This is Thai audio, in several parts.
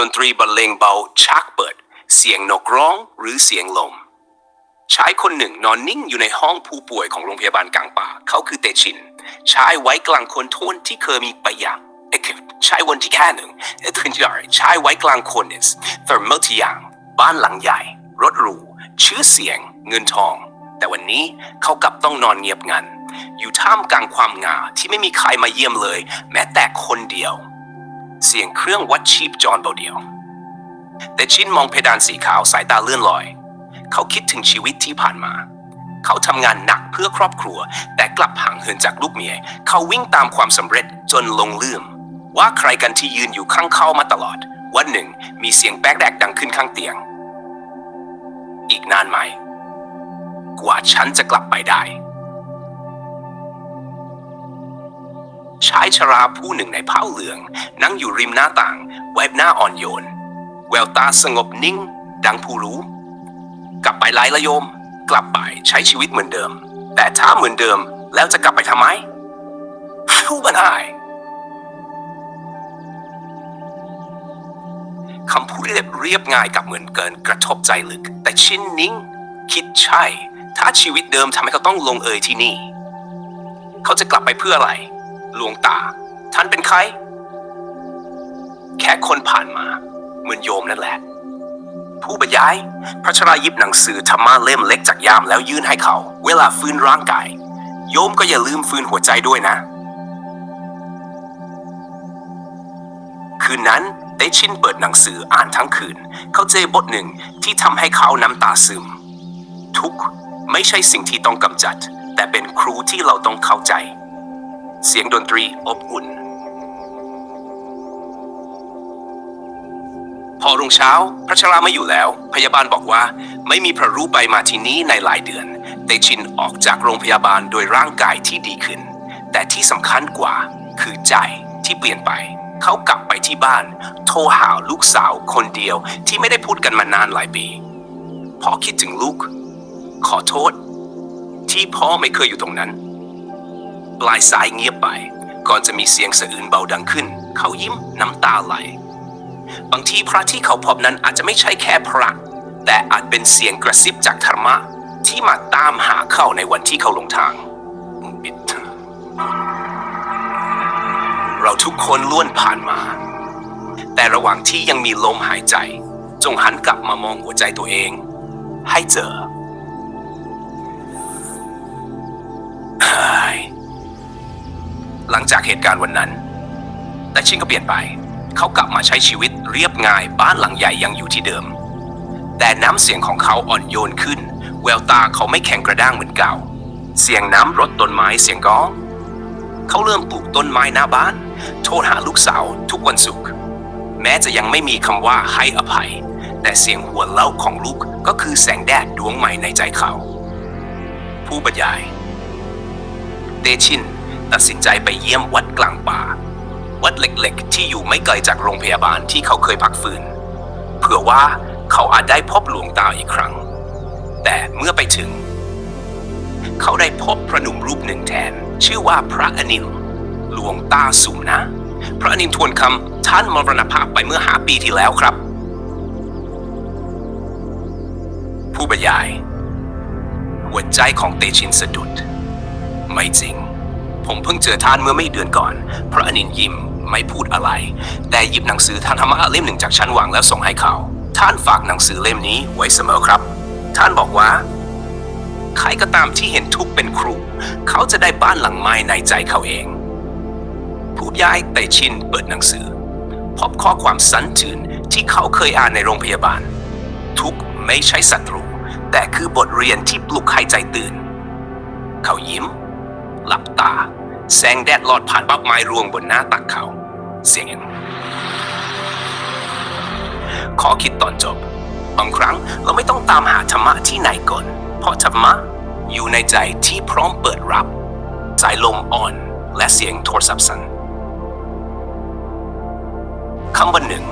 ดนตรีบรรเลงเบาชักเปิด เสียงนกร้องหรือเสียงลมชายคนหนึ่งนอนนิ่งอยู่ในห้องผู้ป่วยของโรงพยาบาลกลางป่า เขาคือเตชิน ชายไว้กลางคนโทนที่เคยมีปะยางเอ้ยคือชายวันที่แค่หนึ่งเอ้ยคือชายไว้กลางคนเนี่ยเทอร์มที่ยาง บ้านหลังใหญ่ รถหรู ชื่อเสียง เงินทอง แต่วันนี้เขากลับต้องนอนเงียบงัน อยู่ท่ามกลางความงาที่ไม่มีใครมาเยี่ยมเลย แม้แต่คนเดียว เสียงเครื่องวัดชีพจรเบาเดียว แต่ชินมองเพดานสีขาวสายตาเลื่อนลอย เขาคิดถึงชีวิตที่ผ่านมา เขาทำงานหนักเพื่อครอบครัว แต่กลับห่างเหินจากลูกเมีย เขาวิ่งตามความสำเร็จจนลงลืม ว่าใครกันที่ยืนอยู่ข้างเขามาตลอด วันหนึ่งมีเสียงแป๊กแดกดังขึ้นข้างเตียง อีกนานไหม กว่าฉันจะกลับไปได้ ชายชราผู้หนึ่งในผ้าเหลือง นั่งอยู่ริมหน้าต่าง แวบหน้าอ่อนโยน แววตาสงบนิ่ง ดังผู้รู้ กลับไปไล่ละโยม กลับไปใช้ชีวิตเหมือนเดิม แต่ถ้าเหมือนเดิมแล้วจะกลับไปทำไมรู้มันอายคำพูดเรียบเรียบง่ายกับเหมือนเกินกระทบใจลึก แต่ชินนิ่ง คิดใช่ ถ้าชีวิตเดิมทำให้เขาต้องลงเอยที่นี่ เขาจะกลับไปเพื่ออะไร หลวงตา ท่านเป็นใคร แค่คนผ่านมา เหมือนโยมนั่นแหละ ผู้บรรยาย พระชรายิบหนังสือธรรมะเล่มเล็กจากยามแล้วยื่นให้เขา เวลาฟื้นร่างกาย โยมก็อย่าลืมฟื้นหัวใจด้วยนะ คืนนั้นเตชินเปิดหนังสืออ่านทั้งคืน เขาเจอบทหนึ่งที่ทำให้เขาน้ำตาซึม ทุกข์ไม่ใช่สิ่งที่ต้องกำจัด แต่เป็นครูที่เราต้องเข้าใจ เสียงดนตรีอบอุ่น พอรุ่งเช้าพระชราไม่อยู่แล้ว พยาบาลบอกว่าไม่มีพระรู้ไปมาที่นี้ในหลายเดือน เตชินออกจากโรงพยาบาลโดยร่างกายที่ดีขึ้น แต่ที่สำคัญกว่าคือใจที่เปลี่ยนไป เขากลับไปที่บ้าน โทรหาลูกสาวคนเดียวที่ไม่ได้พูดกันมานานหลายปีพ่อคิดถึงลูก ขอโทษ ที่พ่อไม่เคยอยู่ตรงนั้น ปลายสายเงียบไป ก่อนจะมีเสียงสะอื้นเบาดังขึ้น เขายิ้มน้ำตาไหล บางทีพระที่เขาพบนั้นอาจจะไม่ใช่แค่พระ แต่อาจเป็นเสียงกระซิบจากธรรมะ ที่มาตามหาเขาในวันที่เขาหลงทางบิดเราทุกคนล้วนผ่านมา แต่ระหว่างที่ยังมีลมหายใจ จงหันกลับมามองหัวใจตัวเอง ให้เจอ จากเหตุการณ์วันนั้น แต่ชินก็เปลี่ยนไป เขากลับมาใช้ชีวิตเรียบง่ายบ้านหลังใหญ่ยังอยู่ที่เดิม แต่น้ำเสียงของเขาอ่อนโยนขึ้น แววตาเขาไม่แข็งกระด้างเหมือนเก่า เสียงน้ำรดต้นไม้เสียงก้องเขาเริ่มปลูกต้นไม้หน้าบ้าน โทรหาลูกสาวทุกวันศุกร์แม้จะยังไม่มีคำว่าให้อภัย แต่เสียงหัวเราะของลูกก็คือแสงแดดดวงใหม่ในใจเขา ผู้บรรยายเตชิน ตัดสินใจไปเยี่ยมวัดกลางป่า วัดเล็กๆ ที่อยู่ไม่ไกลจากโรงพยาบาลที่เขาเคยพักฟื้นเผื่อว่าเขาอาจได้พบหลวงตาอีกครั้ง แต่เมื่อไปถึง เขาได้พบพระหนุ่มรูปหนึ่งแทน ชื่อว่าพระอนิลหลวงตาสุมนะ พระอนิลทวนคำท่านมรณภาพไปเมื่อหาปีที่แล้วครับ ผู้บรรยาย หัวใจของเตชินสะดุด ไม่จริง ผมเพิ่งเจอท่านเมื่อไม่เดือนก่อน พระอนินยิ้มไม่พูดอะไร แต่หยิบหนังสือทางธรรมะเล่มหนึ่งจากชั้นวางแล้วส่งให้เขา ท่านฝากหนังสือเล่มนี้ไว้เสมอครับ ท่านบอกว่า ใครก็ตามที่เห็นทุกเป็นครู เขาจะได้บ้านหลังไม้ในใจเขาเอง ผู้ย้ายเตชินเปิดหนังสือ พบข้อความสันจืนที่เขาเคยอ่านในโรงพยาบาล ทุกไม่ใช่ศัตรู แต่คือบทเรียนที่ปลุกให้ใจตื่น เขายิ้ม หลับตา แสงแดดลอดผ่านบับไม้รวงบนหน้าตักเขา เสียงขอคิดตอนจบบางครั้งเราไม่ต้องตามหาธรรมะที่ไหนก่อน เพราะธรรมะอยู่ในใจที่พร้อมเปิดรับ สายลมอ่อนและเสียงโทรศัพท์สั่นคำวันหนึ่ง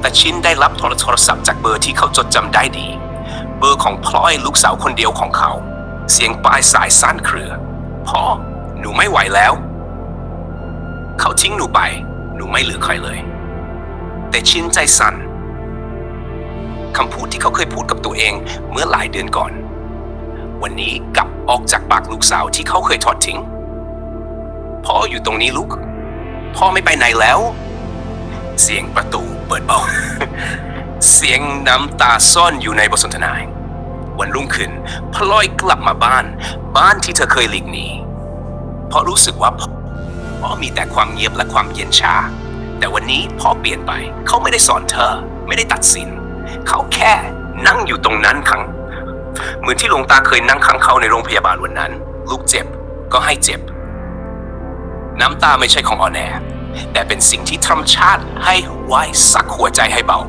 แต่ชินได้รับโทรโทรศัพท์จากเบอร์ที่เขาจดจำได้ดี เบอร์ของพลอยลูกสาวคนเดียวของเขา เสียงปลายสายสั้นเครือพ่อ หนูไม่ไหวแล้ว เขาทิ้งหนูไป หนูไม่เหลือใครเลย แต่ชินใจสั่นคำพูดที่เขาเคยพูดกับตัวเองเมื่อหลายเดือนก่อน วันนี้กลับออกจากปากลูกสาวที่เขาเคยทอดทิ้ง พ่ออยู่ตรงนี้ลูก พ่อไม่ไปไหนแล้ว เสียงประตูเปิดเบาเสียงน้ำตาซ่อนอยู่ในบทสนทนาวันรุ่งขึ้นพลอยกลับมาบ้าน บ้านที่เธอเคยหลีกหนี ราะรู้สึกว่าพ่อมีแต่ความเงียบและความเย็นชา แต่วันนี้พ่อเปลี่ยนไป เขาไม่ได้สอนเธอ ไม่ได้ตัดสิน เขาแค่นั่งอยู่ตรงนั้นครั้งเหมือนที่หลวงตาเคยนั่งข้างเขาในโรงพยาบาลวันนั้น ลูกเจ็บก็ให้เจ็บ น้ำตาไม่ใช่ของอ่อนแอแต่เป็นสิ่งที่ธรรมชาติให้ไว้ซักหัวใจให้เบา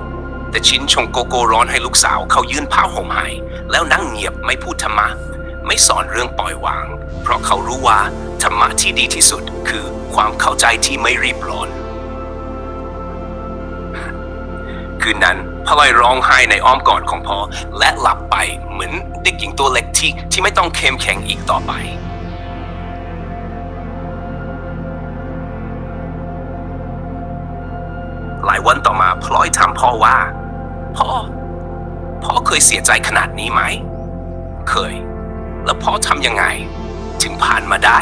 แต่ชิ้นชงโกโก้ร้อนให้ลูกสาวเขายื่นผ้าห่มให้แล้วนั่งเงียบไม่พูดธรรมะ ไม่สอนเรื่องปล่อยวาง เพราะเขารู้ว่า ธรรมะที่ดีที่สุดคือความเข้าใจที่ไม่รีบร้อน คืนนั้นพลอยร้องไห้ในอ้อมกอดของพ่อและหลับไปเหมือนเด็กหญิงตัวเล็กที่ที่ไม่ต้องเข้มแข็งอีกต่อไปหลายวันต่อมาพลอยถามพ่อว่า พ่อ พ่อเคยเสียใจขนาดนี้ไหม เคย แล้วพ่อทำยังไง ถึงผ่านมาได้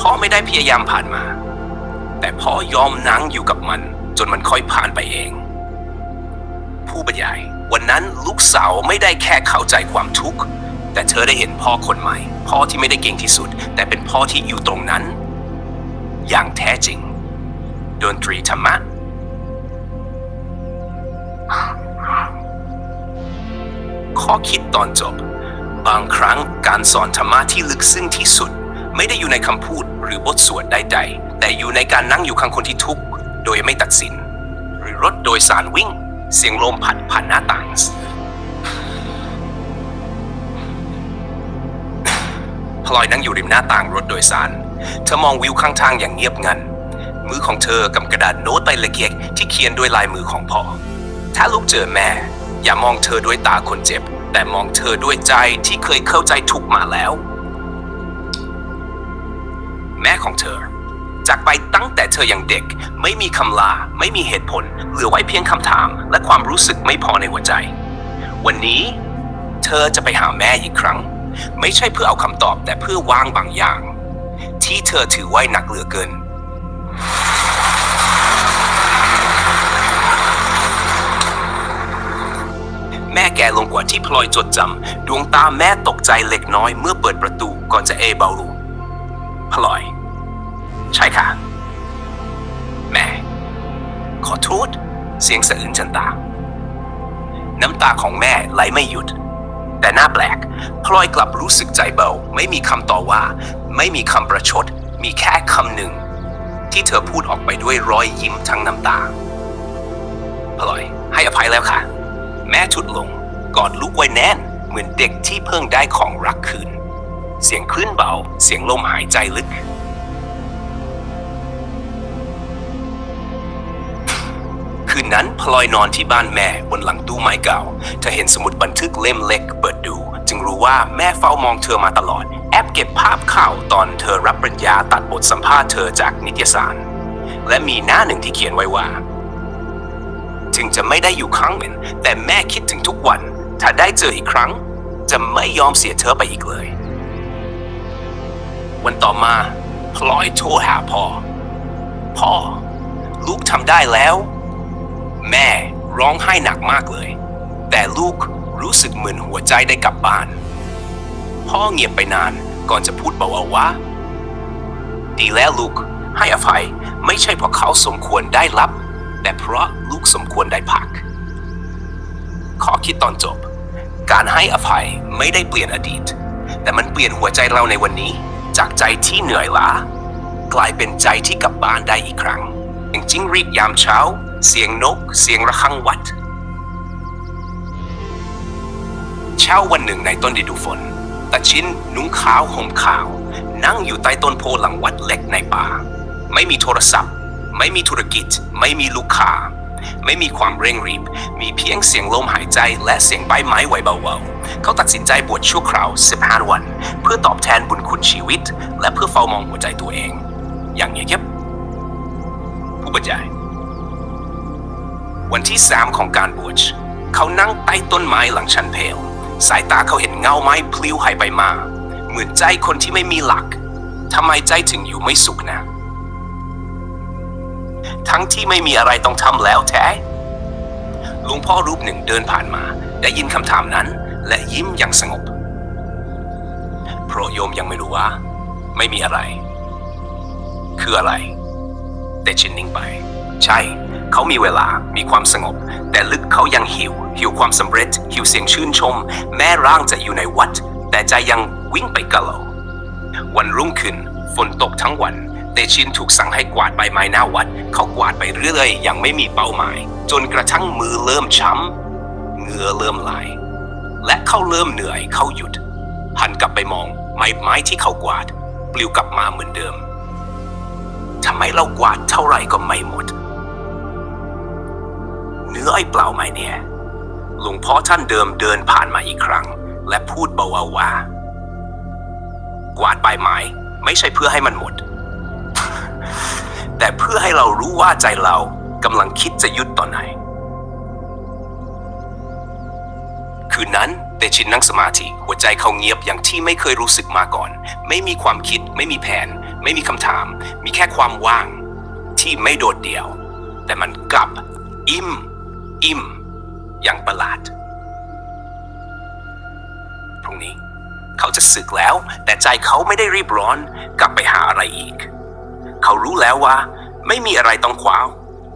พ่อไม่ได้พยายามผ่านมา แต่พ่อยอมนั่งอยู่กับมัน จนมันค่อยผ่านไปเอง ผู้บรรยาย วันนั้นลูกสาวไม่ได้แค่เข้าใจความทุกข์ แต่เธอได้เห็นพ่อคนใหม่ พ่อที่ไม่ได้เก่งที่สุด แต่เป็นพ่อที่อยู่ตรงนั้น อย่างแท้จริง ดนตรีธรรมะข้อคิดตอนจบ บางครั้งการสอนธรรมะที่ลึกซึ้งที่สุด ไม่ได้อยู่ในคำพูดหรือบทสวดใดๆ แต่อยู่ในการนั่งอยู่ข้างคนที่ทุกข์โดยไม่ตัดสิน หรือรถโดยสารวิ่ง เสียงลมพัดผ่านหน้าต่าง พลอยนั่งอยู่ริมหน้าต่างรถโดยสาร เธอมองวิวข้างทางอย่างเงียบงัน มือของเธอกำกระดาษโน้ตใบเล็กๆที่เขียนด้วยลายมือของพ่อ ถ้าลูกเจอแม่ อย่ามองเธอด้วยตาคนเจ็บ แต่มองเธอด้วยใจที่เคยเข้าใจทุกมาแล้ว แม่ของเธอ จากไปตั้งแต่เธอยังเด็ก ไม่มีคำลา ไม่มีเหตุผล เหลือไว้เพียงคำถาม และความรู้สึกไม่พอในหัวใจ วันนี้ เธอจะไปหาแม่อีกครั้ง ไม่ใช่เพื่อเอาคำตอบแต่เพื่อวางบางอย่าง ที่เธอถือไว้หนักเหลือเกินแม่แก่ลงกว่าที่พลอยจดจำ ดวงตาแม่ตกใจเล็กน้อยเมื่อเปิดประตูก่อนจะเอเบาลู พลอย ใช่ค่ะ แม่ ขอโทษ เสียงสะอื้นจันตา น้ำตาของแม่ไหลไม่หยุด แต่หน่าแปลก พลอยกลับรู้สึกใจเบา ไม่มีคำต่อว่า ไม่มีคำประชด มีแค่คำหนึ่ง ที่เธอพูดออกไปด้วยรอยยิ้มทั้งน้ำตา พลอย ให้อภัยแล้วค่ะ แม่ชุดลงกอดลูกไว้แน่น เหมือนเด็กที่เพิ่งได้ของรักคืน เสียงคลื่นเบา เสียงลมหายใจลึก คืนนั้นพลอยนอนที่บ้านแม่บนหลังตู้ไม้เก่า เธอเห็นสมุดบันทึกเล่มเล็กเปิดดู จึงรู้ว่าแม่เฝ้ามองเธอมาตลอด แอบเก็บภาพข่าวตอนเธอรับปริญญาตัดบทสัมภาษณ์เธอจากนิตยสาร และมีหน้าหนึ่งที่เขียนไว้ว่า ถึงจะไม่ได้อยู่ครั้งหนึ่งแต่แม่คิดถึงทุกวัน ถ้าได้เจออีกครั้ง จะไม่ยอมเสียเธอไปอีกเลย วันต่อมาพลอยโทรหาพ่อ พ่อ ลูกทำได้แล้ว แม่ร้องไห้หนักมากเลย แต่ลูกรู้สึกเหมือนหัวใจได้กลับบ้าน พ่อเงียบไปนานก่อนจะพูดเบาๆว่า ดีแล้วลูกให้อภัยไม่ใช่เพราะเขาสมควรได้รับ แต่เพราะลูกสมควรได้พัก ขอคิดตอนจบ การให้อภัยไม่ได้เปลี่ยนอดีต แต่มันเปลี่ยนหัวใจเราในวันนี้ จากใจที่เหนื่อยล้ากลายเป็นใจที่กลับบ้านได้อีกครั้งอย่างจิ้งรีดยามเช้า เสียงนก เสียงระฆังวัด เช้าวันหนึ่งในต้นฤดูฝนตาชินนุ่งขาวห่มขาว นั่งอยู่ใต้ต้นโพหลังวัดเล็กในป่า ไม่มีโทรศัพท์ ไม่มีธุรกิจ ไม่มีลูกค้า ไม่มีความเร่งรีบ มีเพียงเสียงลมหายใจและเสียงใบไม้ไหวเบาๆ เขาตัดสินใจบวชชั่วคราว 15 วัน เพื่อตอบแทนบุญคุณชีวิต และเพื่อเฝ้ามองหัวใจตัวเอง อย่างเงียบผู้บรรยาย วันที่ 3 ของการบวชเขานั่งใต้ต้นไม้หลังชันเพล สายตาเขาเห็นเงาไม้พลิ้วหายไปมา เหมือนใจคนที่ไม่มีหลักทำไมใจถึงอยู่ไม่สุขนะ ทั้งที่ไม่มีอะไรต้องทำแล้วแท้หลวงพ่อรูปหนึ่งเดินผ่านมา ได้ยินคำถามนั้น และยิ้มอย่างสงบเพราะโยมยังไม่รู้ว่า ไม่มีอะไร คืออะไร แต่ชินนิ่งไป ใช่ เขามีเวลามีความสงบ แต่ลึกเขายังหิว หิวความสำเร็จ หิวเสียงชื่นชม แม้ร่างจะอยู่ในวัด แต่ใจยังวิ่งไปกะโหลวันรุ่งขึ้นฝนตกทั้งวัน แต่ชินถูกสั่งให้กวาดใบไม้หน้าวัด เขากวาดไปเรื่อยๆยังไม่มีเป้าหมาย จนกระทั่งมือเริ่มช้ำเหงื่อเริ่มไหลและเขาเริ่มเหนื่อยเขาหยุด หันกลับไปมองไม้ไม้ที่เขากวาด ปลิวกลับมาเหมือนเดิมทำไมเรากวาดเท่าไหร่ก็ไม่หมด เนื้อไอ้เปล่าไหมเนี่ย หลวงพ่อท่านเดิมเดินผ่านมาอีกครั้ง และพูดเบาๆว่า กวาดใบไม้ไม่ใช่เพื่อให้มันหมด แต่เพื่อให้เรารู้ว่าใจเรากำลังคิดจะหยุดตอนไหน คืนนั้นเตชินนั่งสมาธิหัวใจเขาเงียบอย่างที่ไม่เคยรู้สึกมาก่อน ไม่มีความคิด ไม่มีแผน ไม่มีคำถาม มีแค่ความว่าง ที่ไม่โดดเดี่ยว แต่มันกลับ อิ่ม อิ่ม อย่างประหลาดพรุ่งนี้ เขาจะสึกแล้ว แต่ใจเขาไม่ได้รีบร้อน กลับไปหาอะไรอีก เขารู้แล้วว่า ไม่มีอะไรต้องคว้าว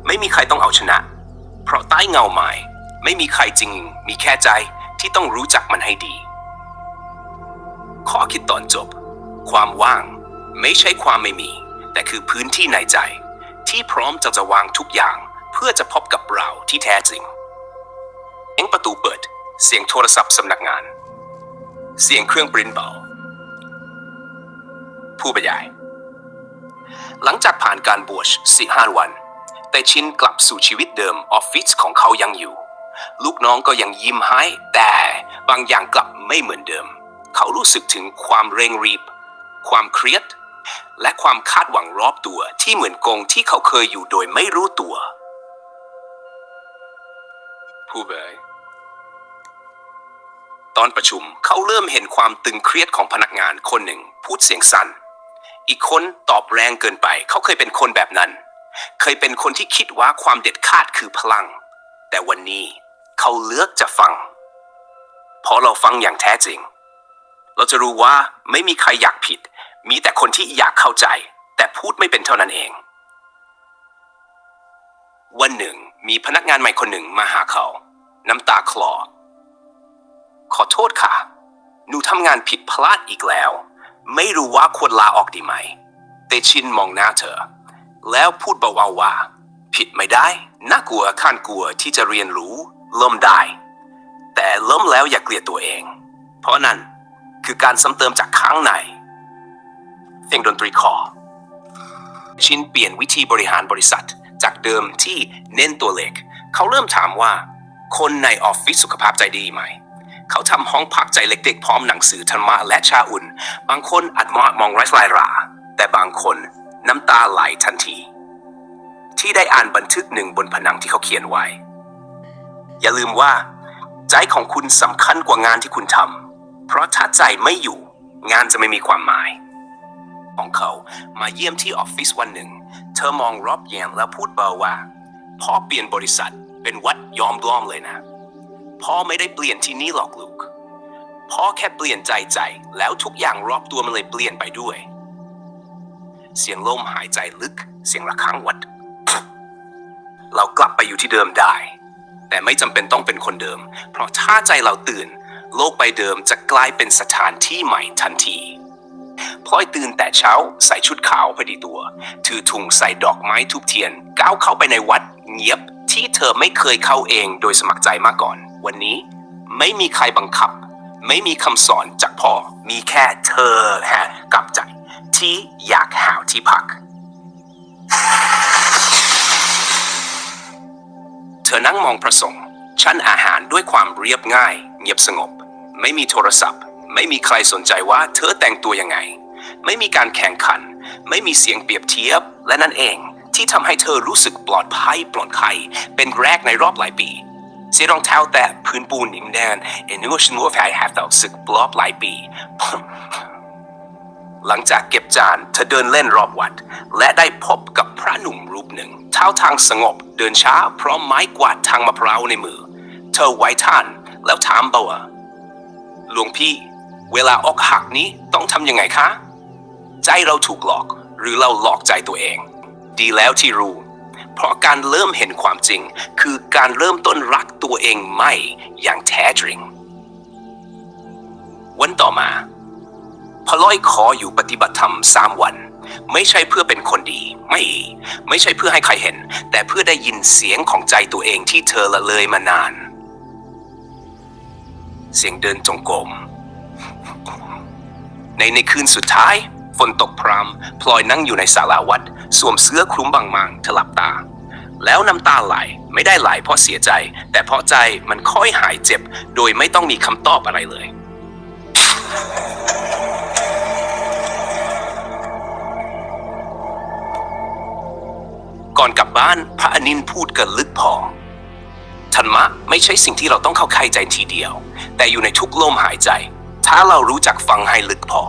ไม่มีใครต้องเอาชนะ เพราะใต้เงาไม้ไม่มีใครจริง มีแค่ใจที่ต้องรู้จักมันให้ดี ข้อคิดตอนจบ ความว่างไม่ใช่ความไม่มี แต่คือพื้นที่ในใจ ที่พร้อมจะจะวางทุกอย่าง เพื่อจะพบกับเราที่แท้จริงเสียงประตูเปิด เสียงโทรศัพท์สำนักงาน เสียงเครื่องปริ้นเบา ผู้บรรยาย หลังจากผ่านการบวชสี่ห้าวัน แต่ชินกลับสู่ชีวิตเดิมออฟฟิศของเขายังอยู่ ลูกน้องก็ยังยิ้มให้ แต่บางอย่างกลับไม่เหมือนเดิม เขารู้สึกถึงความเร่งรีบ ความเครียด และความคาดหวังรอบตัวที่เหมือนกงที่เขาเคยอยู่โดยไม่รู้ตัว ผู้เบยตอนประชุมเขาเริ่มเห็นความตึงเครียดของพนักงานคนหนึ่ง พูดเสียงสั้น อีกคนตอบแรงเกินไป เขาเคยเป็นคนแบบนั้น เคยเป็นคนที่คิดว่าความเด็ดขาดคือพลัง แต่วันนี้เขาเลือกจะฟัง เพราะเราฟังอย่างแท้จริง เราจะรู้ว่าไม่มีใครอยากผิด มีแต่คนที่อยากเข้าใจ แต่พูดไม่เป็นเท่านั้นเอง วันหนึ่ง มีพนักงานใหม่คนหนึ่งมาหาเขา น้ำตาคลอ ขอโทษค่ะ หนูทำงานผิดพลาดอีกแล้ว ไม่รู้ว่าควรลาออกดีไหมเตชินมองหน้าเธอ แล้วพูดเบาๆว่า ผิดไม่ได้ น่ากลัวข้านกลัวที่จะเรียนรู้ล้มได้ แต่ล้มแล้วอย่าเกลียดตัวเอง เพราะนั่นคือการซ้ำเติมจากข้างในเสียงดนตรีคอชินเปลี่ยนวิธีบริหารบริษัท จากเดิมที่เน้นตัวเลขเขาเริ่มถามว่า คนในออฟฟิศสุขภาพใจดีไหม เขาทำห้องพักใจเล็กๆ พร้อมหนังสือธรรมะและชาอุ่น บางคนอัดมอมองไร้ลายรา แต่บางคนน้ำตาไหลทันที ที่ได้อ่านบันทึกหนึ่งบนผนังที่เขาเขียนไว้ อย่าลืมว่า ใจของคุณสำคัญกว่างานที่คุณทำเพราะถ้าใจไม่อยู่ งานจะไม่มีความหมาย ของเขามาเยี่ยมที่ออฟฟิศวันหนึ่ง เธอมองรอบแยงแล้วพูดเบาว่าพ่อเปลี่ยนบริษัทเป็นวัดยอมกล้อมเลยนะ พ่อไม่ได้เปลี่ยนที่นี่หรอกลูก พ่อแค่เปลี่ยนใจใจ แล้วทุกอย่างรอบตัวมันเลยเปลี่ยนไปด้วย เสียงลมหายใจลึก เสียงระฆังวัด เรากลับไปอยู่ที่เดิมได้ แต่ไม่จำเป็นต้องเป็นคนเดิม เพราะถ้าใจเราตื่น โลกใบเดิมจะกลายเป็นสถานที่ใหม่ทันทีพลอยตื่นแต่เช้าใส่ชุดขาวพอดีตัว ถือถุงใส่ดอกไม้ทุบเทียน ก้าวเข้าไปในวัดเงียบที่เธอไม่เคยเข้าเองโดยสมัครใจมาก่อน วันนี้ไม่มีใครบังคับ ไม่มีคำสอนจากพ่อ มีแค่เธอแฮะกับใจ ที่อยากหาที่พัก เธอนั่งมองพระสงฆ์ชั้นอาหารด้วยความเรียบง่าย เงียบสงบ ไม่มีโทรศัพท์ ไม่มีใครสนใจว่าเธอแต่งตัวยังไง ไม่มีการแข่งขัน ไม่มีเสียงเปรียบเทียบและนั่นเองที่ทำให้เธอรู้สึกปลอดภัยปลอดภัย เป็นแรกในรอบหลายปี เสียรองเท้าแตะพื้นปูนนิ่มแน่นเอ็นนึกว่าฉันว่าแผลแหบต่อศึกบล็อบหลายปีหลังจากเก็บจานเธอเดินเล่นรอบวัด และได้พบกับพระหนุ่มรูปหนึ่งเท้าทางสงบเดินช้าพร้อมไม้กวาดทางมะพร้าวในมือ เธอไหว้ท่านแล้วถามเบาว่าหลวงพี่ เวลาอกหักนี้ต้องทำยังไงคะ ใจเราถูกหลอกหรือเราหลอกใจตัวเอง ดีแล้วที่รู้ เพราะการเริ่มเห็นความจริง คือการเริ่มต้นรักตัวเองใหม่อย่างแท้จริง วันต่อมาพลอยขออยู่ปฏิบัติธรรมสามวัน ไม่ใช่เพื่อเป็นคนดี ไม่ ไม่ใช่เพื่อให้ใครเห็น แต่เพื่อได้ยินเสียงของใจตัวเองที่เธอละเลยมานาน เสียงเดินจงกรมในในคืนสุดท้าย ฝนตกพรำพลอยนั่งอยู่ในศาลาวัด สวมเสื้อคลุมบางๆเธอหลับตา แล้วน้ำตาไหลไม่ได้ไหลเพราะเสียใจ แต่เพราะใจมันค่อยหายเจ็บ โดยไม่ต้องมีคำตอบอะไรเลย ก่อนกลับบ้านพระอนินพูดกันลึกพอธรรมะไม่ใช่สิ่งที่เราต้องเข้าใครใจทีเดียว แต่อยู่ในทุกลมหายใจ ถ้าเรารู้จักฟังให้ลึกพอ